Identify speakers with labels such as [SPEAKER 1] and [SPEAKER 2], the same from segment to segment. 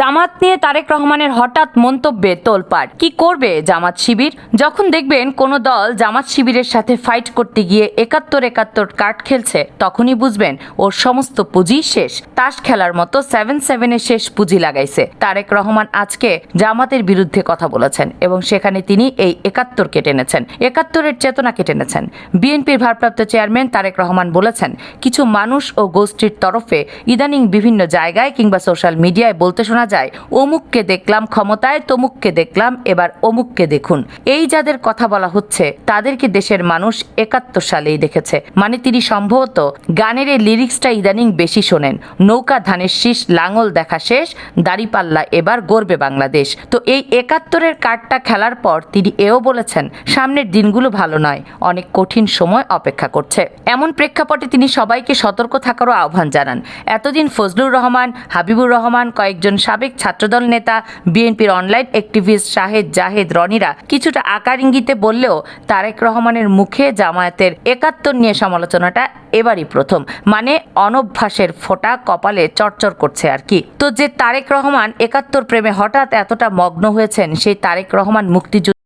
[SPEAKER 1] জামাত নিয়ে তারেক রহমানের হঠাৎ মন্তব্যে তোলপাড়। কি করবে জামাত শিবির? যখন দেখবেন কোনো দল জামাত শিবিরের সাথে ফাইট করতে গিয়ে একাত্তর একাত্তর কার্ড খেলছে, তখনই বুঝবেন ওর সমস্ত পুঁজি শেষ। তাস খেলার মতো সেভেন সেভেনের শেষ পুঁজি লাগাইছে। তারেক রহমান আজকে জামাতের বিরুদ্ধে কথা বলেছেন এবং সেখানে তিনি এই একাত্তর কেটে এনেছেন একাত্তরের চেতনা কেটে এনেছেন বিএনপির ভারপ্রাপ্ত চেয়ারম্যান তারেক রহমান বলেছেন, কিছু মানুষ ও গোষ্ঠীর তরফে ইদানিং বিভিন্ন জায়গায় কিংবা সোশ্যাল মিডিয়ায় বলতে শোনা যায়। অমুককে দেখলাম ক্ষমতায়, তমুককে দেখলাম এবার অমুককে দেখুন। এই যাদের কথা বলা হচ্ছে, তাদেরকে দেশের মানুষ একাত্তর সালেই দেখেছে। মানে তিনি সম্ভবত গানের এই লিরিক্সটা ইদানিং বেশি শোনেন। নৌকা ধানের শীষ, লাঙল দেখা শেষ, দাড়িপাল্লা এবার গড়বে বাংলাদেশ। তো এই একাত্তরের কার্ডটা খেলার পর তিনি এও বলেছেন, সামনের দিনগুলো ভালো নয়, অনেক কঠিন সময় অপেক্ষা করছে। এমন প্রেক্ষাপটে তিনি সবাইকে সতর্ক থাকারও আহ্বান জানান। এতদিন ফজলুর রহমান, হাবিবুর রহমান, কয়েকজন সাবেক ছাত্রদল নেতা বিএনপির অনলাইন অ্যাক্টিভিস্ট শাহেদ জাহেদ রনিরা কিছুটা আকার ইঙ্গিতে বললেও তারেক রহমানের মুখে জামায়াতের একাত্তর নিয়ে সমালোচনাটা এবারই প্রথম। মানে অনভ্যাসের ফোটা কপালে চরচর করছে আর কি। তো যে তারেক রহমান একাত্তর প্রেমে হঠাৎ এতটা মগ্ন হয়েছেন, সেই তারেক রহমান মুক্তিযুদ্ধে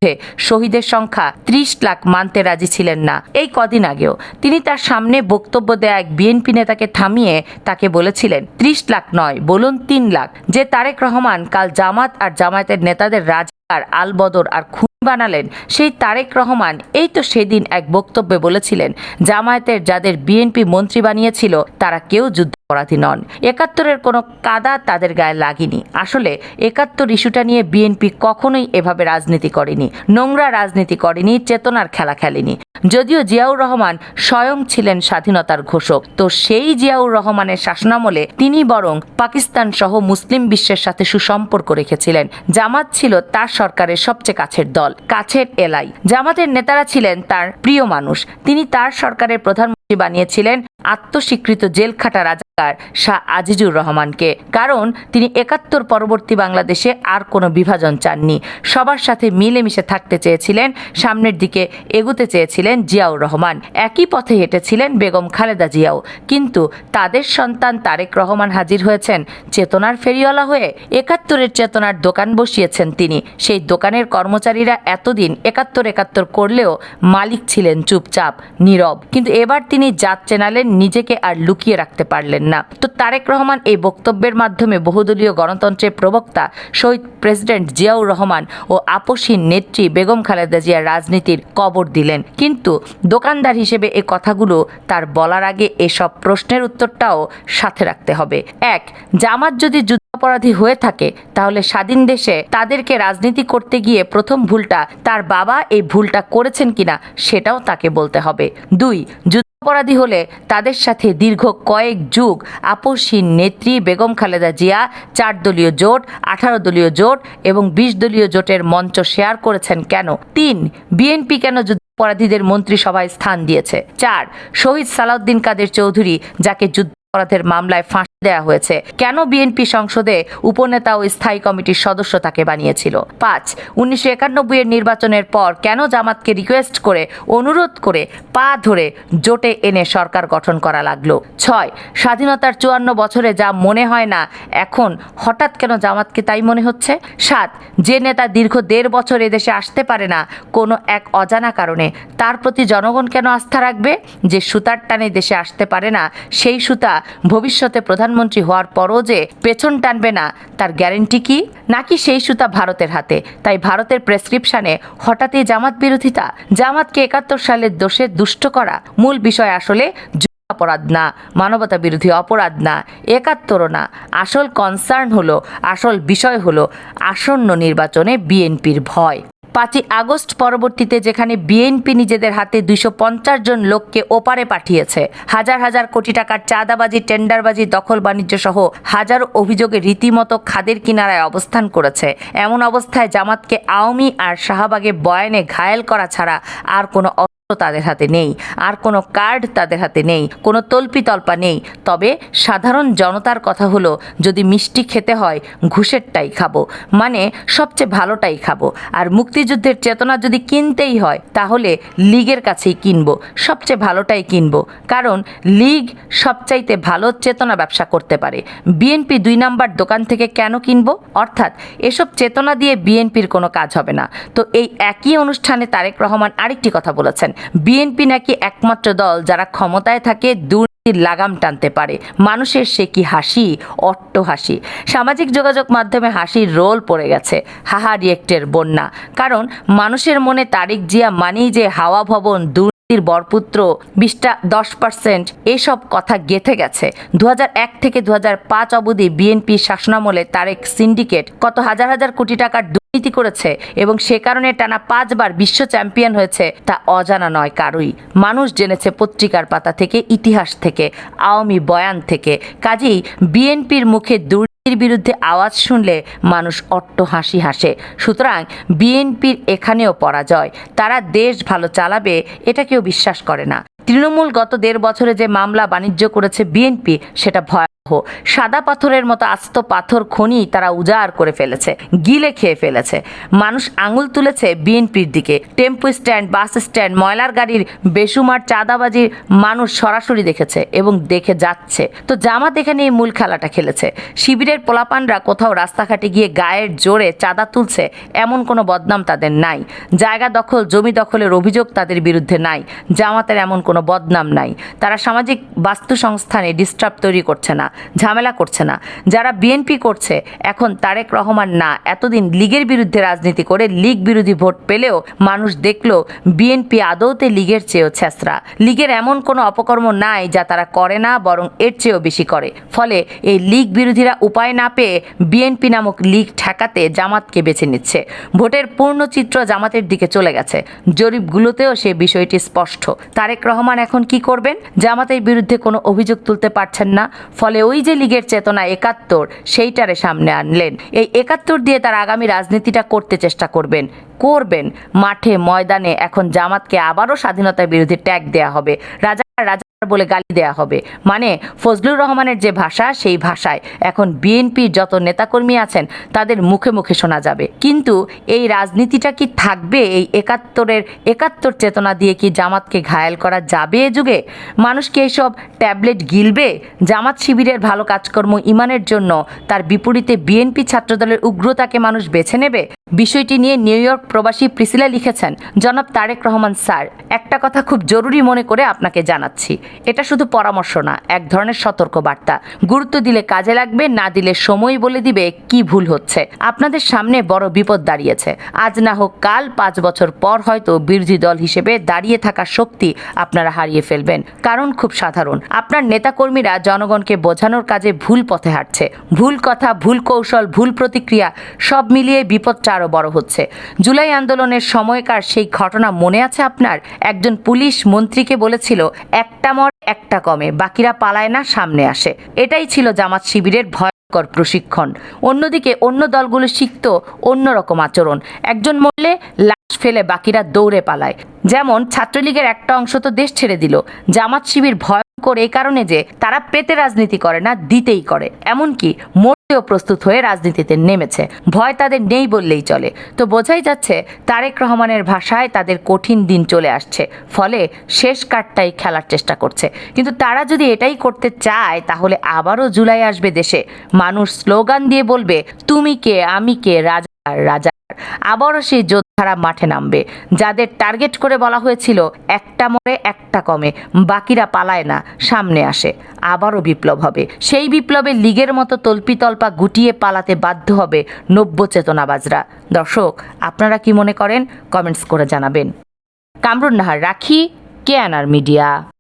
[SPEAKER 1] শহীদের সংখ্যা ত্রিশ লাখ মানতে রাজি ছিলেন না। এই কদিন আগেও তিনি তার সামনে বক্তব্য দেয়া এক বিএনপি নেতাকে থামিয়ে তাকে বলেছিলেন, ত্রিশ লাখ নয়, বলুন তিন লাখ। যে তারেক রহমান কাল জামাত আর জামায়াতের নেতাদের রাজকার আলবদর আর খুন বানালেন সেই তারেক রহমান। এই তো সেদিন এক বক্তব্যে বলেছিলেন, জামায়াতের যাদের বিএনপি মন্ত্রী বানিয়েছিল, তারা কেউ যুদ্ধাপরাধী নন। একাত্তরের কোনো কাদা তাদের গায়ে লাগেনি। আসলে একাত্তর ইস্যুটা নিয়ে বিএনপি কখনোই এভাবে রাজনীতি করেনি, নোংরা রাজনীতি করেনি, চেতনার খেলা খেলেনি। যদিও জিয়াউর রহমান স্বয়ং ছিলেন স্বাধীনতার ঘোষক, তো সেই জিয়াউর রহমানের শাসনামলে তিনি বরং পাকিস্তান সহ মুসলিম বিশ্বের সাথে সুসম্পর্ক রেখেছিলেন। জামাত ছিল তার সরকারের সবচেয়ে কাছের দল, কাছের এলাই। জামাতের নেতারা ছিলেন তার প্রিয় মানুষ। তিনি তার সরকারের প্রধানমন্ত্রী বানিয়েছিলেন। আত্মস্বীকৃত জেল জেলখাটা শাহ আজিজুর রহমানকে। কারণ তিনি একাত্তর পরবর্তী বাংলাদেশে আর কোনো বিভাজন চাননি। সবার সাথে মিলেমিশে থাকতে চেয়েছিলেন, সামনের দিকে এগুতে চেয়েছিলেন জিয়াউর রহমান। একই পথে হেঁটেছিলেন বেগম খালেদা জিয়াও। কিন্তু তাদের সন্তান তারেক রহমান হাজির হয়েছেন, চেতনার ফেরিওয়ালা হয়ে একাত্তরের চেতনার দোকান বসিয়েছেন তিনি। সেই দোকানের কর্মচারীরা এতদিন একাত্তর একাত্তর করলেও মালিক ছিলেন চুপচাপ, নীরব। কিন্তু এবার তিনি জাত চেনালেন, নিজেকে আর লুকিয়ে রাখতে পারলেন না। তো তারেক রহমান এই বক্তব্যের মাধ্যমে বহুদলীয় গণতন্ত্রের প্রবক্তা, শহীদ প্রেসিডেন্ট জিয়াউর রহমান ও আপসীন নেত্রী বেগম খালেদা জিয়া রাজনীতির কবর দিলেন। কিন্তু দোকানদার হিসেবে এ কথাগুলো তার বলার আগে এসব প্রশ্নের উত্তরটাও সাথে রাখতে হবে। এক, জামাত যদি যুদ্ধাপরাধী হয়ে থাকে, তাহলে স্বাধীন দেশে তাদেরকে রাজনীতি করতে গিয়ে প্রথম ভুলটা তার বাবা এই ভুলটা করেছেন কিনা সেটাও তাকে বলতে হবে। দুই যুদ্ধাপরাধী হলে তাদের সাথে দীর্ঘ কয়েক যুগ আপসীন নেত্রী বেগম খালেদা জিয়া, চার দলীয় জোট, আঠারো দলীয় জোট এবং বিশ দলীয় জোটের মঞ্চ শেয়ার করেছেন কেন? তিন, বিএনপি কেন যুদ্ধাপরাধীদের মন্ত্রিসভায় স্থান দিয়েছে? চার, শহীদ সালাউদ্দিন কাদের চৌধুরী, যাকে যুদ্ধ অপরাধের মামলায় ফাঁসি দেওয়া হয়েছে। কেন বিএনপি সংসদে উপনেতা ও স্থায়ী কমিটির সদস্য তাকে বানিয়েছিল? পাঁচ, উনিশশো একানব্বই এর নির্বাচনের পর কেন জামাতকে রিকোয়েস্ট করে, অনুরোধ করে, পা ধরে জোটে এনে সরকার গঠন করা লাগল? ছয়, স্বাধীনতার চুয়ান্ন বছরে যা মনে হয় না, এখন হঠাৎ কেন জামাতকে তাই মনে হচ্ছে? সাত, যে নেতা দীর্ঘ দেড় বছর এদেশে আসতে পারে না, কোনো এক অজানা কারণে, তার প্রতি জনগণ কেন আস্থা রাখবে? যে সুতার টানে দেশে আসতে পারে না, সেই সুতা ভবিষ্যতে প্রধানমন্ত্রী হওয়ার পরও যে পেছন টানবে না, তার গ্যারেন্টি কি? নাকি সেই সুতা ভারতের হাতে? তাই ভারতের প্রেসক্রিপশনে হঠাৎই জামাত বিরোধিতা, জামাতকে একাত্তর সালের দোষে দুষ্ট করা মূল বিষয় আসলে অপরাধ না, মানবতা বিরোধী অপরাধ না, একাত্তরও না। আসল কনসার্ন হলো, আসল বিষয় হলো আসন্ন নির্বাচনে বিএনপির ভয়। পাঁচই আগস্ট পরবর্তীতে যেখানে বিএনপি নিজেদের হাতে দুইশো পঞ্চাশ জন লোককে ওপারে পাঠিয়েছে। হাজার হাজার কোটি টাকার চাঁদাবাজি, টেন্ডারবাজি, দখল বাণিজ্য সহ হাজার অভিযোগে রীতিমতো খাদের কিনারায় অবস্থান করেছে। এমন অবস্থায় জামাতকে আওয়ামী আর শাহবাগে বয়ানে ঘায়েল করা ছাড়া আর কোনো তাদের হাতে নেই। আর কোনো কার্ড তাদের হাতে নেই, কোনো তল্পি তল্পা নেই। তবে সাধারণ জনতার কথা হলো, যদি মিষ্টি খেতে হয়, ঘুষেরটাই খাব। মানে সবচেয়ে ভালোটাই খাব। আর মুক্তিযুদ্ধের চেতনা যদি কিনতেই হয়, তাহলে লীগের কাছেই কিনবো। সবচেয়ে ভালোটাই কিনবো। কারণ লীগ সবচাইতে ভালো চেতনা ব্যবসা করতে পারে। বিএনপি দুই নাম্বার দোকান থেকে কেন কিনবো? অর্থাৎ এসব চেতনা দিয়ে বিএনপির কোনো কাজ হবে না। তো এই একই অনুষ্ঠানে তারেক রহমান আরেকটি কথা বলেছেন। বিএনপি নাকি একমাত্র দল যারা ক্ষমতায় থাকে, দুর্নীতির লাগাম টানতে পারে। মানুষের সে কি হাসি? অট্ট হাসি। সামাজিক যোগাযোগ মাধ্যমে হাসির রোল পড়ে গেছে, হাহা রিয়েক্টের বন্যা। কারণ মানুষের মনে তারিক জিয়া মানেই যে হাওয়া ভবন বরপুত্র বিশটা দশ পার্সেন্ট এসব কথা গেথে গেছে। দু থেকে দু পাঁচ অবধি বিএনপির শাসনামলে তারেক সিন্ডিকেট কত হাজার হাজার কোটি টাকার দুর্নীতি করেছে এবং সে কারণে টানা পাঁচবার বিশ্ব চ্যাম্পিয়ন হয়েছে তা অজানা নয় কারুই। মানুষ জেনেছে পত্রিকার পাতা থেকে, ইতিহাস থেকে, আওয়ামী বয়ান থেকে। কাজেই বিএনপির মুখে বিরুদ্ধে আওয়াজ শুনলে মানুষ অট্ট হাসি হাসে। সুতরাং বিএনপির এখানেও পরাজয়। তারা দেশ ভালো চালাবে এটা কেউ বিশ্বাস করে না। তৃণমূল গত দেড় বছরে যে মামলা বাণিজ্য করেছে বিএনপি, সেটা ভয়াবহ। সাদা পাথরের মতো আস্ত পাথর খনি তারা উজাড় করে ফেলেছে, গিলে খেয়ে ফেলেছে। মানুষ আঙুল তুলেছে বিএনপির দিকে। টেম্পো স্ট্যান্ড, বাস স্ট্যান্ড, ময়লার গাড়ির বেসুমার চাঁদাবাজির মানুষ সরাসরি দেখেছে এবং দেখে যাচ্ছে। তো জামাত এখানে এই মূল খেলাটা খেলেছে। শিবিরের পোলাপানরা কোথাও রাস্তাঘাটে গিয়ে গায়ের জোরে চাঁদা তুলছে, এমন কোনো বদনাম তাদের নাই। জায়গা দখল, জমি দখলের অভিযোগ তাদের বিরুদ্ধে নাই। জামাতের এমন কোনো বদনাম নাই। তারা সামাজিক বাস্তু সংস্থানে ডিস্টার্ব তৈরি করছে না, ঝামেলা করছে না। যারা বিএনপি করছে, এখন তারেক রহমান না, এতদিন লীগের বিরুদ্ধে রাজনীতি করে লীগ বিরোধী ভোট পেলেও মানুষ দেখল বিএনপি আদৌতে লীগের চেয়েও ছেঁচড়া। লীগের এমন কোনো অপকর্ম নাই যা তারা করে না, বরং এর চেয়েও বেশি করে। ফলে এই লীগ বিরোধীরা উপায় না পেয়ে বিএনপি নামক লীগ ঠেকাতে জামাতকে বেছে নিচ্ছে। ভোটের পূর্ণ চিত্র জামাতের দিকে চলে গেছে। জরিপগুলোতেও সে বিষয়টি স্পষ্ট। তারেক রহমান এখন কি করবেন? জামাতের বিরুদ্ধে কোনো অভিযোগ তুলতে পারছেন না। ফলে ওই যে লীগের চেতনা একাত্তর, সেইটারে সামনে আনলেন। এই একাত্তর দিয়ে তার আগামী রাজনীতিটা করতে চেষ্টা করবেন। করবেন। মাঠে, ময়দানে এখন জামাতকে আবারও স্বাধীনতা বিরোধী ট্যাগ দেয়া হবে। রাজা রাজা বলে গালি দেয়া হবে। মানে ফজলুর রহমানের যে ভাষা, সেই ভাষায় এখন বিএনপির যত নেতাকর্মী আছেন, তাদের মুখে মুখে শোনা যাবে। কিন্তু এই রাজনীতিটা কি থাকবে? এই একাত্তরের একাত্তর চেতনা দিয়ে কি জামাতকে ঘায়াল করা যাবে এ যুগে? মানুষকে এইসব ট্যাবলেট গিলবে? জামাত শিবিরের ভালো কাজকর্ম ইমানের জন্য তার বিপরীতে বিএনপি ছাত্রদলের উগ্রতাকে মানুষ বেছে নেবে? বিষয়টি নিয়ে নিউ ইয়র্ক প্রবাসী প্রিসিলা লিখেছেন, জনাব তারেক রহমান স্যার। একটা কথা খুব জরুরি মনে করে আপনাকে জানাচ্ছি। এটা শুধু পরামর্শ না, এক ধরনের সতর্ক বার্তা গুরুত্ব দিলে কাজে লাগবে, না দিলে সময় বলে দিবে কি ভুল হচ্ছে। আপনাদের সামনে বড় বিপদ দাঁড়িয়েছে। আজ না হোক কাল পাঁচ বছর পর হয়তো বিরোধী দল হিসেবে দাঁড়িয়ে থাকা শক্তি আপনারা হারিয়ে ফেলবেন। কারণ খুব সাধারণ, আপনার নেতাকর্মীরা জনগণকে বোঝানোর কাজে ভুল পথে হাঁটছে। ভুল কথা, ভুল কৌশল, ভুল প্রতিক্রিয়া, সব মিলিয়ে বিপদটা আরও বড় হচ্ছে। জুলাই আন্দোলনের সময়কার সেই ঘটনা মনে আছে আপনার? একজন পুলিশ মন্ত্রীকে বলেছিল, একটা মর একটা কমে, বাকিরা পালায় না, সামনে আসে। এটাই ছিল জামাত শিবিরের ভয়ঙ্কর প্রশিক্ষণ। অন্যদিকে অন্য দলগুলো শিখত অন্যরকম আচরণ। একজন মরলে লাশ ফেলে বাকিরা দৌড়ে পালায়। যেমন, ছাত্রলীগের একটা অংশ তো দেশ ছেড়ে দিল। জামাত শিবির ভয়ঙ্কর এই কারণে যে, তারা পেতে রাজনীতি করে না, দিতেই করে। এমনকি প্রস্তুত হয়ে রাজনীতিতে নেমেছে। ভয় তাদের নেই বললেই চলে। তো বোঝাই যাচ্ছে, তারেক রহমানের ভাষায় তাদের কঠিন দিন চলে আসছে। ফলে শেষ কার্ডটাই খেলার চেষ্টা করছে। কিন্তু তারা যদি এটাই করতে চায়, তাহলে আবারও জুলাই আসবে দেশে। মানুষ স্লোগান দিয়ে বলবে, তুমি কে, আমি কে, রাজা রাজা আবারও সেই যোদ্ধারা মাঠে নামবে। যাদের টার্গেট করে বলা হয়েছিল, একটা মরে একটা কমে, বাকিরা পালায় না, সামনে আসে। আবারও বিপ্লব হবে। সেই বিপ্লবে লীগের মতো তল্পিতল্পা গুটিয়ে পালাতে বাধ্য হবে নব্য চেতনাবাজরা। দর্শক, আপনারা কি মনে করেন? কমেন্টস করে জানাবেন। কামরুন নাহার, রাখি কে আনার মিডিয়া।